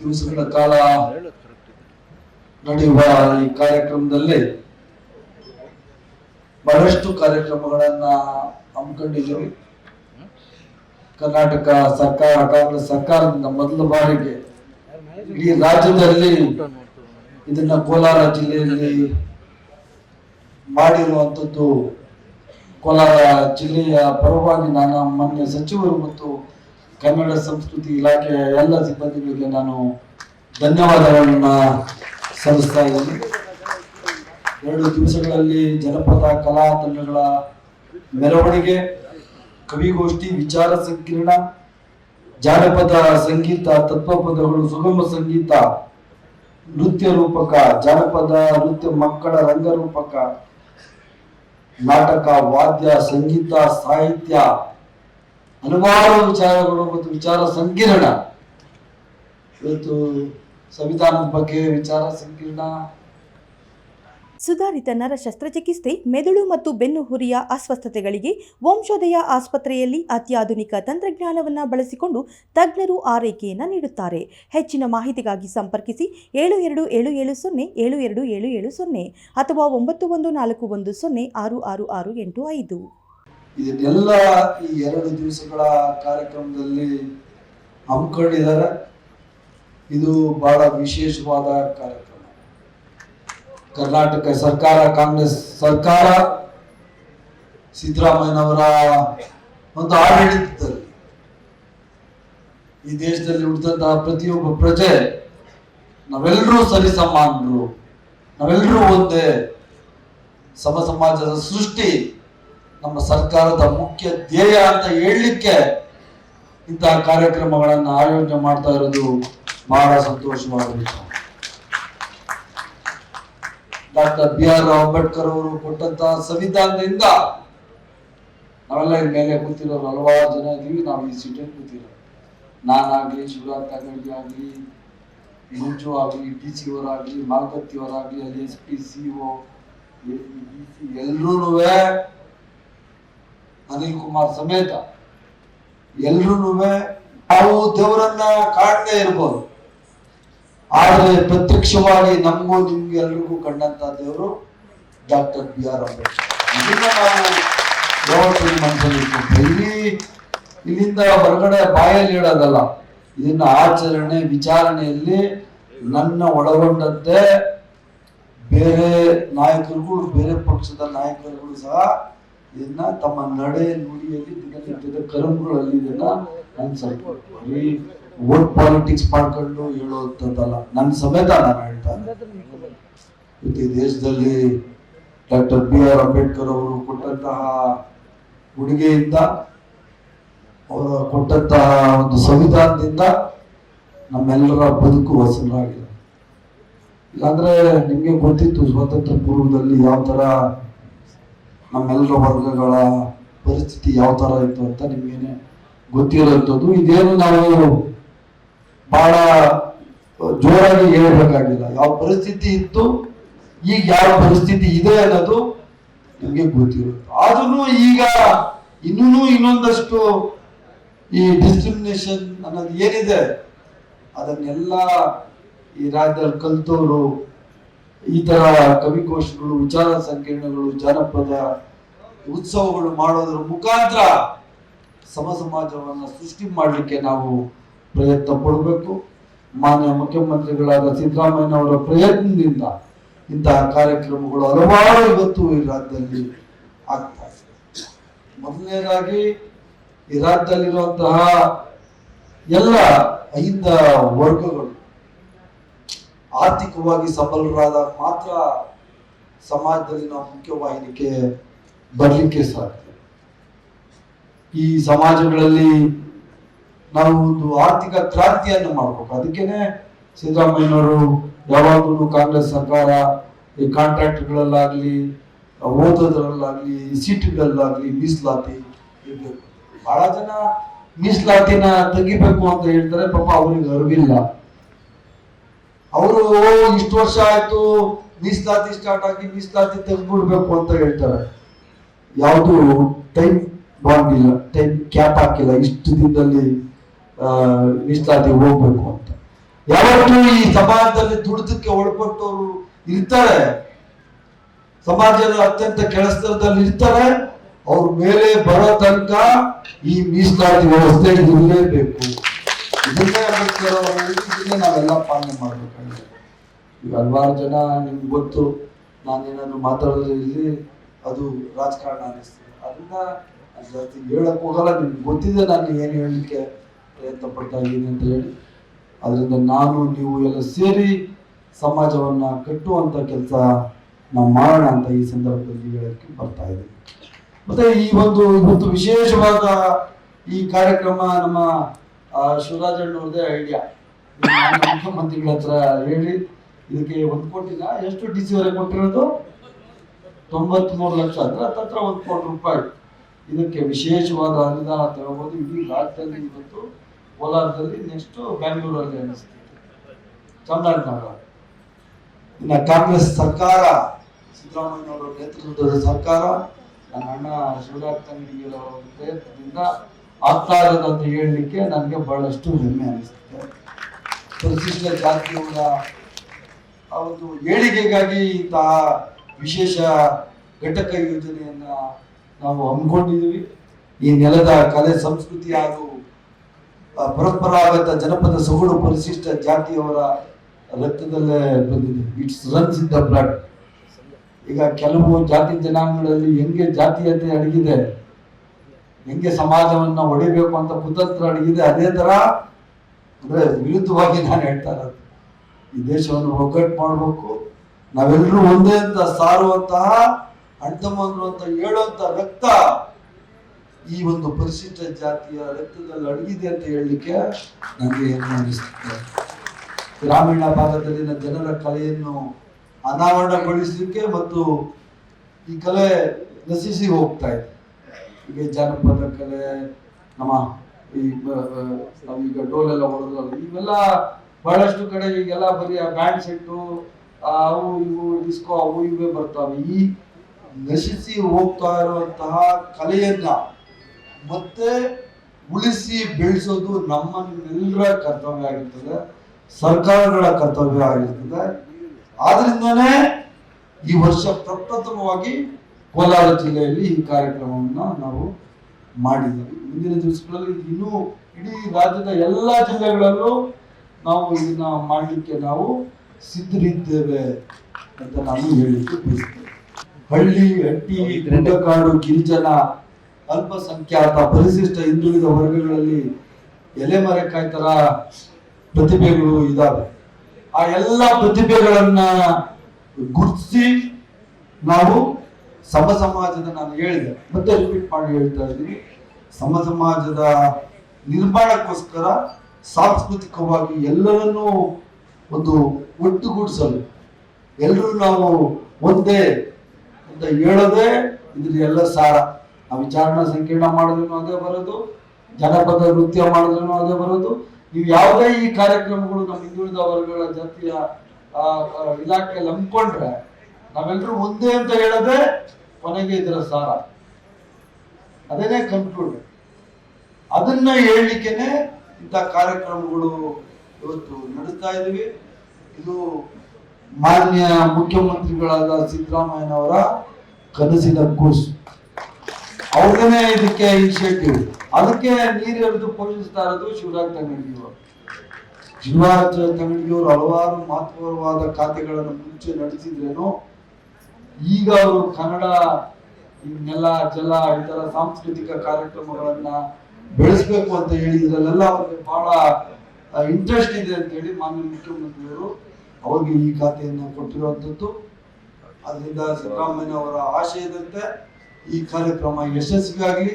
ದಿವಸಗಳ ಕಾಲ ನಡೆಯುವ ಈ ಕಾರ್ಯಕ್ರಮದಲ್ಲಿ ಬಹಳಷ್ಟು ಕಾರ್ಯಕ್ರಮಗಳನ್ನ ಹಮ್ಮಿಕೊಂಡಿದ್ದೀವಿ. ಕರ್ನಾಟಕ ಸರ್ಕಾರ, ಕಾಂಗ್ರೆಸ್ ಸರ್ಕಾರದಿಂದ ಮೊದಲ ಬಾರಿಗೆ ಇಡೀ ರಾಜ್ಯದಲ್ಲಿ ಇದನ್ನ ಕೋಲಾರ ಜಿಲ್ಲೆಯಲ್ಲಿ ಮಾಡಿರುವಂಥದ್ದು ಕೋಲಾರ ಜಿಲ್ಲೆಯ ಪರವಾಗಿ ನಾನು ಮಾನ್ಯ ಸಚಿವರು ಮತ್ತು ಕನ್ನಡ ಸಂಸ್ಕೃತಿ ಇಲಾಖೆಯ ಎಲ್ಲ ಸಿಬ್ಬಂದಿಗಳಿಗೆ ನಾನು ಧನ್ಯವಾದಗಳನ್ನು ಸಲ್ಲಿಸ್ತಾ ಇದ್ದೀನಿ. ಎರಡು ದಿವಸಗಳಲ್ಲಿ ಜನಪದ, ಕಲಾ ತಂಡಗಳ ಮೆರವಣಿಗೆ, ಕವಿಗೋಷ್ಠಿ, ವಿಚಾರ ಸಂಕಿರಣ, ಜಾನಪದ ಸಂಗೀತ ತತ್ವಪದಗಳು ಸುಗಮ ಸಂಗೀತ, ನೃತ್ಯ ರೂಪಕ, ಜಾನಪದ, ನೃತ್ಯ ಮಕ್ಕಳ ರಂಗರೂಪಕ, ನಾಟಕ, ವಾದ್ಯ, ಸಂಗೀತ, ಸಾಹಿತ್ಯ ಹಲವಾರು ವಿಚಾರಗಳು ಮತ್ತು ವಿಚಾರ ಸಂಕಿರಣ. ಇವತ್ತು ಸಂವಿಧಾನದ ಬಗ್ಗೆ ವಿಚಾರ ಸಂಕಿರಣ. ಸುಧಾರಿತ ನರ ಶಸ್ತ್ರಚಿಕಿತ್ಸೆ, ಮೆದುಳು ಮತ್ತು ಬೆನ್ನುಹುರಿಯ ಅಸ್ವಸ್ಥತೆಗಳಿಗೆ ವಂಶೋದಯ ಆಸ್ಪತ್ರೆಯಲ್ಲಿ ಅತ್ಯಾಧುನಿಕ ತಂತ್ರಜ್ಞಾನವನ್ನು ಬಳಸಿಕೊಂಡು ತಜ್ಞರು ಆರೈಕೆಯನ್ನು ನೀಡುತ್ತಾರೆ. ಹೆಚ್ಚಿನ ಮಾಹಿತಿಗಾಗಿ ಸಂಪರ್ಕಿಸಿ ಏಳು ಎರಡು ಏಳು ಏಳು ಸೊನ್ನೆ, ಏಳು ಎರಡು ಏಳು ಏಳು ಸೊನ್ನೆ ಅಥವಾ ಒಂಬತ್ತು ಒಂದು ನಾಲ್ಕು ಒಂದು ಸೊನ್ನೆ ಆರು ಆರು ಆರು ಎಂಟು ಐದು. ಇದನ್ನೆಲ್ಲ ಈ ಎರಡು ದಿವಸಗಳ ಕಾರ್ಯಕ್ರಮದಲ್ಲಿ ಹಮ್ಮಿಕೊಂಡಿದ್ದಾರೆ. ಇದು ಬಹಳ ವಿಶೇಷವಾದ ಕಾರ್ಯಕ್ರಮ. ಕರ್ನಾಟಕ ಸರ್ಕಾರ, ಕಾಂಗ್ರೆಸ್ ಸರ್ಕಾರ, ಸಿದ್ದರಾಮಯ್ಯನವರ ಒಂದು ಆಡಳಿತದಲ್ಲಿ ಈ ದೇಶದಲ್ಲಿ ಹುಟ್ಟಿದಂತಹ ಪ್ರತಿಯೊಬ್ಬ ಪ್ರಜೆ, ನಾವೆಲ್ಲರೂ ಸರಿಸಮಾನರು ನಾವೆಲ್ಲರೂ ಒಂದೇ, ಸಮ ಸಮಾಜದ ಸೃಷ್ಟಿ. ನಮ್ಮ ಸರ್ಕಾರದ ಮುಖ್ಯ ಧ್ಯೇಯ ಅಂತ ಹೇಳಲಿಕ್ಕೆ ಇಂತಹ ಕಾರ್ಯಕ್ರಮಗಳನ್ನು ಆಯೋಜನೆ ಮಾಡ್ತಾ ಇರೋದು ಬಹಳ ಸಂತೋಷವಾದ ವಿಚಾರ ಡಾಕ್ಟರ್ ಬಿ ಆರ್ ಅಂಬೇಡ್ಕರ್ ಅವರು ಕೊಟ್ಟಂತಹ ಸಂವಿಧಾನದಿಂದ ನಾವೆಲ್ಲ ಮೇಲೆ ಕೂತಿರೋ ಹಲವಾರು ಜನ ಇದೀವಿ, ನಾವು ಈ ಸೀಟಲ್ಲಿ ಕೂತಿರೋ ನಾನಾಗ್ಲಿ, ಶಿವರಾಜ್ ಕಾಗಡ್ಗೆ ಆಗ್ಲಿ, ಮಂಜು ಆಗ್ಲಿ ಡಿ ಸಿ ಅವರಾಗ್ಲಿ, ಮಾಲ್ಕತ್ತಿ ಅವರಾಗ್ಲಿ ಅಲ್ಲಿ ಎಸ್ ಪಿ ಸಿ ಒ ಎಲ್ಲರೂ ಅನಿಲ್ ಕುಮಾರ್ ಸಮೇತ ಎಲ್ರೂ ನಾವು ದೇವರನ್ನ ಕಾಣದೇ ಇರ್ಬೋದು ಆದರೆ ಪ್ರತ್ಯಕ್ಷವಾಗಿ ನಮಗೂ ನಿಮ್ಗೆ ಎಲ್ರಿಗೂ ಕಂಡಂತ ದೇವರು ಡಾಕ್ಟರ್ ಬಿ ಆರ್ ಅಂಬೇಡ್ಕರ್ ನಾವು. ಇಲ್ಲಿ ಇಲ್ಲಿಂದ ಹೊರಗಡೆ ಬಾಯಲ್ಲಿ ಹೇಳೋದಲ್ಲ, ಇದನ್ನ ಆಚರಣೆ, ವಿಚಾರಣೆಯಲ್ಲಿ ನನ್ನ ಒಳಗೊಂಡಂತೆ ಬೇರೆ ನಾಯಕರುಗಳು ಬೇರೆ ಪಕ್ಷದ ನಾಯಕರುಗಳು ಸಹ ಇದನ್ನ ತಮ್ಮ ನಡೆ ನುಡಿಯಲ್ಲಿ ದಿನನಿತ್ಯದ ಕರಂಗಳಲ್ಲಿ ಇದನ್ನ ಅನ್ಸಲ್ಪಟ್ಟು ಬರೀ ವೋಟ್ ಪಾಲಿಟಿಕ್ಸ್ ಮಾಡ್ಕೊಂಡು ಹೇಳುವಂಥದ್ದಲ್ಲ. ನನ್ನ ಸಮೇತ ನಾನು ಹೇಳ್ತಾ. ಈ ದೇಶದಲ್ಲಿ ಡಾಕ್ಟರ್ ಬಿ ಆರ್ ಅಂಬೇಡ್ಕರ್ ಅವರು ಕೊಟ್ಟಂತಹ ಉಡುಗೆಯಿಂದ ಅವರು ಕೊಟ್ಟಂತಹ ಒಂದು ಸಂವಿಧಾನದಿಂದ ನಮ್ಮೆಲ್ಲರ ಬದುಕು ವಸನಾಗಿದೆ ಇಲ್ಲಾಂದ್ರೆ ನಿಮ್ಗೆ ಗೊತ್ತಿತ್ತು ಸ್ವಾತಂತ್ರ್ಯ ಪೂರ್ವದಲ್ಲಿ ಯಾವ ತರ ನಮ್ಮೆಲ್ಲರ ವರ್ಗಗಳ ಪರಿಸ್ಥಿತಿ ಯಾವ ತರ ಇತ್ತು ಅಂತ ನಿಮ್ಗೇನೆ ಗೊತ್ತಿರೋಂಥದ್ದು. ಇದೇನು ನಾವು ಬಹಳ ಜೋರಾಗಿ ಹೇಳಬೇಕಾಗಿಲ್ಲ. ಯಾವ ಪರಿಸ್ಥಿತಿ ಇತ್ತು, ಈಗ ಯಾವ ಪರಿಸ್ಥಿತಿ ಇದೆ ಅನ್ನೋದು ನಿಮಗೆ ಗೊತ್ತಿರುತ್ತೆ ಆದ್ರೂ ಈಗ ಇನ್ನೂ ಇನ್ನೊಂದಷ್ಟು ಈ ಡಿಸ್ಕ್ರಿಮಿನೇಷನ್ ಅನ್ನೋದು ಏನಿದೆ, ಅದನ್ನೆಲ್ಲ ಈ ರಾಜ್ಯದಲ್ಲಿ ಕಲ್ತವರು ಈ ತರ ಕವಿಕೋಶಗಳು, ವಿಚಾರ ಸಂಕಿರಣಗಳು, ಜಾನಪದ ಉತ್ಸವಗಳು ಮಾಡೋದ್ರ ಮುಖಾಂತರ ಸಮ ಸಮಾಜವನ್ನ ಸೃಷ್ಟಿ ಮಾಡಲಿಕ್ಕೆ ನಾವು ಪ್ರಯತ್ನ ಪಡಬೇಕು. ಮಾನ್ಯ ಮುಖ್ಯಮಂತ್ರಿಗಳಾದ ಸಿದ್ದರಾಮಯ್ಯನವರ ಪ್ರಯತ್ನದಿಂದ ಇಂತಹ ಕಾರ್ಯಕ್ರಮಗಳು ಹಲವಾರು ಇವತ್ತು ಈ ರಾಜ್ಯದಲ್ಲಿ ಆಗ್ತಾ ಇದೆ. ಮೊದಲನೇದಾಗಿ, ಈ ರಾಜ್ಯದಲ್ಲಿರುವಂತಹ ಎಲ್ಲ ಐದ ವರ್ಗಗಳು ಆರ್ಥಿಕವಾಗಿ ಸಬಲರಾದ ಮಾತ್ರ ಸಮಾಜದಲ್ಲಿ ನಾವು ಮುಖ್ಯವಾಹಿನಿಗೆ ಬರಲಿಕ್ಕೆ ಸಾಧ್ಯ. ಈ ಸಮಾಜಗಳಲ್ಲಿ ನಾವು ಒಂದು ಆರ್ಥಿಕ ಕ್ರಾಂತಿಯನ್ನು ಮಾಡಬೇಕು. ಅದಕ್ಕೇನೆ ಸಿದ್ದರಾಮಯ್ಯನವರು ಯಾವಾಗಲೂ ಕಾಂಗ್ರೆಸ್ ಸರ್ಕಾರ, ಈ ಕಾಂಟ್ರಾಕ್ಟ್ಗಳಲ್ಲಾಗಲಿ, ಓದೋದ್ರಲ್ಲಾಗ್ಲಿ ಸೀಟ್ಗಳಲ್ಲಾಗಲಿ ಮೀಸಲಾತಿ ಇರಬೇಕು. ಬಹಳ ಜನ ಮೀಸಲಾತಿನ ತೆಗಿಬೇಕು ಅಂತ ಹೇಳ್ತಾರೆ, ಪಾಪ ಅವ್ರಿಗೆ ಅರಿವಿಲ್ಲ. ಅವರು ಇಷ್ಟು ವರ್ಷ ಆಯ್ತು, ಮೀಸಲಾತಿ ಸ್ಟಾರ್ಟ್ ಆಗಿ ಮೀಸಲಾತಿ ತೆಗೆದ್ಬಿಡ್ಬೇಕು ಅಂತ ಹೇಳ್ತಾರೆ. ಯಾವುದು ಟೈಮ್ ಬಾಂಡ್ ಇಲ್ಲ ಟೈಮ್ ಕ್ಯಾಪ್ ಹಾಕಿಲ್ಲ, ಇಷ್ಟು ದಿನದಲ್ಲಿ ಮೀಸಲಾತಿ ಹೋಗ್ಬೇಕು ಅಂತ. ಯಾವತ್ತೂ ಈ ಸಮಾಜದಲ್ಲಿ ದುಡಿದಕ್ಕೆ ಒಳಪಟ್ಟವರು ಇರ್ತಾರೆ. ಸಮಾಜದ ಅತ್ಯಂತ ಕೆಳಸ್ತರದಲ್ಲಿ ಇರ್ತಾರೆ. ಅವ್ರ ಮೇಲೆ ಬರೋ ತನಕ ಈ ಮೀಸಲಾತಿ ವ್ಯವಸ್ಥೆ ಇರಲೇಬೇಕು. ನಾವೆಲ್ಲ ಪಾಲನೆ ಮಾಡ್ಬೇಕಾಗಿದೆ ಈಗ ಹಲವಾರು ಜನ ನಿಮ್ಗೆ ಗೊತ್ತು, ನಾನೇನಾದ್ರು ಮಾತಾಡೋದ್ರಲ್ಲಿ ಅದು ರಾಜಕಾರಣ ಅನಿಸ್ತದೆ ಅದನ್ನ ನಾನ್ ಜಾಸ್ತಿ ಹೇಳಕ್ ಹೋಗಲ್ಲ, ನಿಮ್ಗೆ ಗೊತ್ತಿದೆ ನಾನು ಏನು ಹೇಳಲಿಕ್ಕೆ ಪ್ರಯತ್ನ ಪಡ್ತಾ ಇದ್ದೀನಿ ಅಂತ ಹೇಳಿ. ಅದರಿಂದ ನಾನು, ನೀವು ಎಲ್ಲ ಸೇರಿ ಸಮಾಜವನ್ನ ಕಟ್ಟುವಂತ ಕೆಲಸ ನಾವು ಮಾಡೋಣ ಅಂತ ಈ ಸಂದರ್ಭದಲ್ಲಿ ಹೇಳಕ್ಕೆ ಬರ್ತಾ ಇದ್ದೀನಿ. ಮತ್ತೆ ಈ ಒಂದು ಇವತ್ತು ವಿಶೇಷವಾದ ಈ ಕಾರ್ಯಕ್ರಮ ನಮ್ಮ ಆ, ಶಿವರಾಜಣ್ಣವ್ರದೇ ಐಡಿಯಾ ಮುಖ್ಯಮಂತ್ರಿಗಳ ಹತ್ರ ಹೇಳಿ ಇದಕ್ಕೆ ಒಂದು ಕೋಟಿನ ಎಷ್ಟು ಡಿ ಸಿ ಕೊಟ್ಟಿರೋದು? ತೊಂಬತ್ಮೂರು ಲಕ್ಷ. ಅಂದ್ರೆ ಹತ್ರ ಒಂದು ಕೋಟಿ ರೂಪಾಯಿ. ಇದಕ್ಕೆ ವಿಶೇಷವಾದ ಅನುದಾನ ತಗೋಬಹುದು ಇಡೀ ರಾಜ್ಯದಲ್ಲಿ ಇವತ್ತು ಕೋಲಾರದಲ್ಲಿ ನೆಕ್ಸ್ಟ್ ಬೆಂಗಳೂರಲ್ಲಿ ಅನಿಸ್ತದೆ ಚಾಮರಾಜನಗರ ಇನ್ನು ಕಾಂಗ್ರೆಸ್ ಸರ್ಕಾರ ಸಿದ್ದರಾಮಯ್ಯನವರ ನೇತೃತ್ವದ ಸರ್ಕಾರ ನನ್ನ ಅಣ್ಣ ಶಿವರಾಜ್ ತಂಗಡಿಯವರ ಪ್ರಯತ್ನದಿಂದ ಆಗ್ತಾ ಇರೋದು ಹೇಳಲಿಕ್ಕೆ ನನಗೆ ಬಹಳಷ್ಟು ಹೆಮ್ಮೆ ಅನಿಸುತ್ತೆ. ಪರಿಶಿಷ್ಟ ಜಾತಿಯವರ ಒಂದು ಏಳಿಗೆಗಾಗಿ ಇಂತಹ ವಿಶೇಷ ಘಟಕ ಯೋಜನೆಯನ್ನ ನಾವು ಹಮ್ಮಿಕೊಂಡಿದ್ದೀವಿ. ಈ ನೆಲದ ಕಲೆ, ಸಂಸ್ಕೃತಿ ಹಾಗೂ ಪರಂಪರಾಗತ ಜನಪದ ಸೊಗಡು ಪರಿಶಿಷ್ಟ ಜಾತಿಯವರ ರಕ್ತದಲ್ಲೇ ಬಂದಿದೆ. It's runs in the blood ಈಗ ಕೆಲವು ಜಾತಿ ಜನಾಂಗಗಳಲ್ಲಿ ಹೆಂಗೆ ಜಾತೀಯತೆ ಅಡಗಿದೆ ಹೆಂಗೆ ಸಮಾಜವನ್ನ ಹೊಡಿಬೇಕು ಅಂತ ಕುತಂತ್ರ ಅಡಗಿದೆ ಅದೇ ತರ ಅಂದ್ರೆ ವಿರುದ್ಧವಾಗಿ ನಾನು ಹೇಳ್ತಾ ಇರೋದು. ಈ ದೇಶವನ್ನು ಒಗ್ಗಟ್ಟು ಮಾಡಬೇಕು. ನಾವೆಲ್ಲರೂ ಒಂದೇ ಅಂತ ಸಾರುವಂತಹ ಅಣ್ತಮ್ಮಂದ್ರು ಅಂತ ಹೇಳುವಂತ ರಕ್ತ ಈ ಒಂದು ಪರಿಶಿಷ್ಟ ಜಾತಿಯ ರಕ್ತದಲ್ಲಿ ಅಡಗಿದೆ ಅಂತ ಹೇಳಲಿಕ್ಕೆ ನನಗೆ ಅನಿಸುತ್ತೆ. ಗ್ರಾಮೀಣ ಭಾಗದಲ್ಲಿನ ಜನರ ಕಲೆಯನ್ನು ಅನಾವರಣಗೊಳಿಸಲಿಕ್ಕೆ ಮತ್ತು ಈ ಕಲೆ ನಶಿಸಿ ಹೋಗ್ತಾ ಇದೆ. ಈಗ ಜಾನಪದ ಕಲೆ ನಮ್ಮ ಈ ಈಗ ಡೋಲೆಲ್ಲ ಹೊಡೆದು ಇವೆಲ್ಲ ಬಹಳಷ್ಟು ಕಡೆ ಈಗೆಲ್ಲ ಬರೀ ಬ್ಯಾಂಡ್ ಸೆಟ್ಟು ಅವು ಇವು ಡಿಸ್ಕೋ ಅವು ಇವೇ ಬರ್ತಾವೆ. ಈ ನಶಿಸಿ ಹೋಗ್ತಾ ಇರುವಂತಹ ಕಲೆಯನ್ನ ಮತ್ತೆ ಉಳಿಸಿ ಬೆಳೆಸೋದು ನಮ್ಮನ್ನೆಲ್ಲರ ಕರ್ತವ್ಯ ಆಗಿರ್ತದೆ, ಸರ್ಕಾರಗಳ ಕರ್ತವ್ಯ ಆಗಿರ್ತದೆ. ಆದ್ರಿಂದನೇ ಈ ವರ್ಷ ಪ್ರಪ್ರಥಮವಾಗಿ ಕೋಲಾರ ಜಿಲ್ಲೆಯಲ್ಲಿ ಈ ಕಾರ್ಯಕ್ರಮವನ್ನು ನಾವು ಮಾಡಿದ್ದೀವಿ. ಮುಂದಿನ ದಿವಸಗಳಲ್ಲಿ ಇನ್ನೂ ಇಡೀ ರಾಜ್ಯದ ಎಲ್ಲ ಜಿಲ್ಲೆಗಳಲ್ಲೂ ನಾವು ಇದನ್ನ ಮಾಡಲಿಕ್ಕೆ ನಾವು ಸಿದ್ಧರಿದ್ದೇವೆ ಅಂತ ನಾನು ಹೇಳಲಿಕ್ಕೆ ಬಯಸ್ತೇನೆ. ಹಳ್ಳಿ ಹಟ್ಟಿ ಗುಡ್ಡಕಾಡು ಗಿರಿಜನ ಅಲ್ಪಸಂಖ್ಯಾತ ಪರಿಶಿಷ್ಟ ಹಿಂದುಳಿದ ವರ್ಗಗಳಲ್ಲಿ ಎಲೆಮರೆಕಾಯಿ ತರ ಪ್ರತಿಭೆಗಳು ಇದ್ದಾವೆ ಆ ಎಲ್ಲ ಪ್ರತಿಭೆಗಳನ್ನ ಗುರುತಿಸಿ ನಾವು ಸಮ ಸಮಾಜದ ನಾನು ಹೇಳಿದೆ. ಮತ್ತೆ ರಿಪೀಟ್ ಮಾಡಿ ಹೇಳ್ತಾ ಇದ್ದೀನಿ. ಸಮ ಸಮಾಜದ ನಿರ್ಮಾಣಕ್ಕೋಸ್ಕರ ಸಾಂಸ್ಕೃತಿಕವಾಗಿ ಎಲ್ಲರನ್ನೂ ಒಂದು ಒಟ್ಟುಗೂಡಿಸಲು ಎಲ್ಲರೂ ನಾವು ಒಂದೇ ಅಂತ ಹೇಳೋದೇ ಇದ್ರ ಎಲ್ಲ ಸಾರ. ನಾವು ವಿಚಾರಣ ಸಂಕೀರ್ಣ ಮಾಡಿದ್ರು ಅದೇ ಬರೋದು ಜನಪದ ನೃತ್ಯ ಮಾಡಿದ್ರು ಅದೇ ಬರೋದು. ನೀವು ಯಾವುದೇ ಈ ಕಾರ್ಯಕ್ರಮಗಳು ನಮ್ಮ ಹಿಂದುಳಿದ ವರ್ಗಗಳ ಜಾತಿಯ ಆ, ಆ, ಇಲಾಖೆಯಲ್ಲಿ ಹಮ್ಮಿಕೊಂಡ್ರೆ ನಾವೆಲ್ಲರೂ ಒಂದೇ ಅಂತ ಹೇಳೋದೇ ಕೊನೆಗೆ ಇದರ ಸಾರ. ಅದೇನೇ ಕನ್ಕ್ಲೂಡ್ ಅದನ್ನ ಹೇಳಲಿಕ್ಕೆನೆ ಇಂಥ ಕಾರ್ಯಕ್ರಮಗಳು ಇವತ್ತು ನಡೀತಾ ಇದ್ದೀವಿ. ಇದು ಮಾನ್ಯ ಮುಖ್ಯಮಂತ್ರಿಗಳಾದ ಸಿದ್ದರಾಮಯ್ಯನವರ ಕನಸಿನ ಕೂಸು. ಅವ್ರದೇ ಇದಕ್ಕೆ ಇನಿಷಿಯೇಟಿವ್. ಅದಕ್ಕೆ ನೀರು ಎರೆದು ಪೋಷಿಸ್ತಾ ಇರೋದು ಶಿವರಾಜ್ ತಂಗಡಿಯವರು ಶಿವರಾಜ್ ತಂಗಡಿಯವರು ಹಲವಾರು ಮಹತ್ವವಾದ ಖಾತೆಗಳನ್ನು ಮುಂಚೆ ನಡೆಸಿದ್ರೇನು ಈಗ ಅವರು ಕನ್ನಡ ನೆಲ, ಜಲ, ಇತರ ಸಾಂಸ್ಕೃತಿಕ ಕಾರ್ಯಕ್ರಮಗಳನ್ನ ಬೆಳೆಸಬೇಕು ಅಂತ ಹೇಳಿ ಇದರಲ್ಲೆಲ್ಲ ಅವ್ರಿಗೆ ಬಹಳ ಇಂಟ್ರೆಸ್ಟ್ ಇದೆ ಅಂತ ಹೇಳಿ ಮಾನ್ಯ ಮುಖ್ಯಮಂತ್ರಿಯವರು ಅವ್ರಿಗೆ ಈ ಖಾತೆಯನ್ನು ಕೊಟ್ಟಿರುವಂಥದ್ದು. ಅದರಿಂದ ಸಿದ್ದರಾಮಯ್ಯ ಅವರ ಆಶಯದಂತೆ ಈ ಕಾರ್ಯಕ್ರಮ ಯಶಸ್ವಿಯಾಗಲಿ.